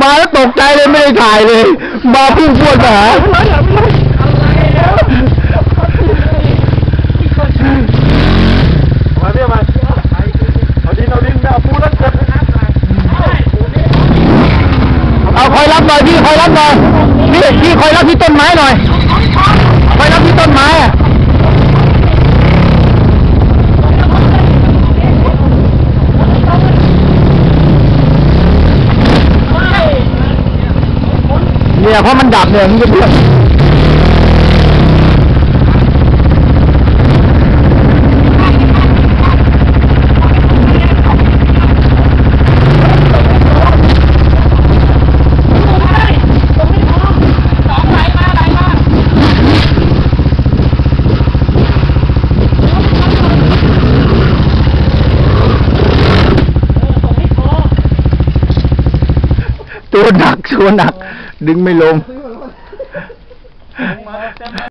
มาแล้วตกใจเลยไม่ได้ถ่ายเลย มาพุ่งพรวดมาหามาเนี่ยมาเอาดินเอาดินเอาปูนั่นเกิดเอาคอยรับหน่อยพี่คอยรับหน่อยพี่พี่คอยรับที่ต้นไม้หน่อยรับที่ต้นไม้อะ เนี่ยเพราะมันดับเนี่ยมันจะเพื่อน ตัวหนักตัวหนักดึงไม่ลง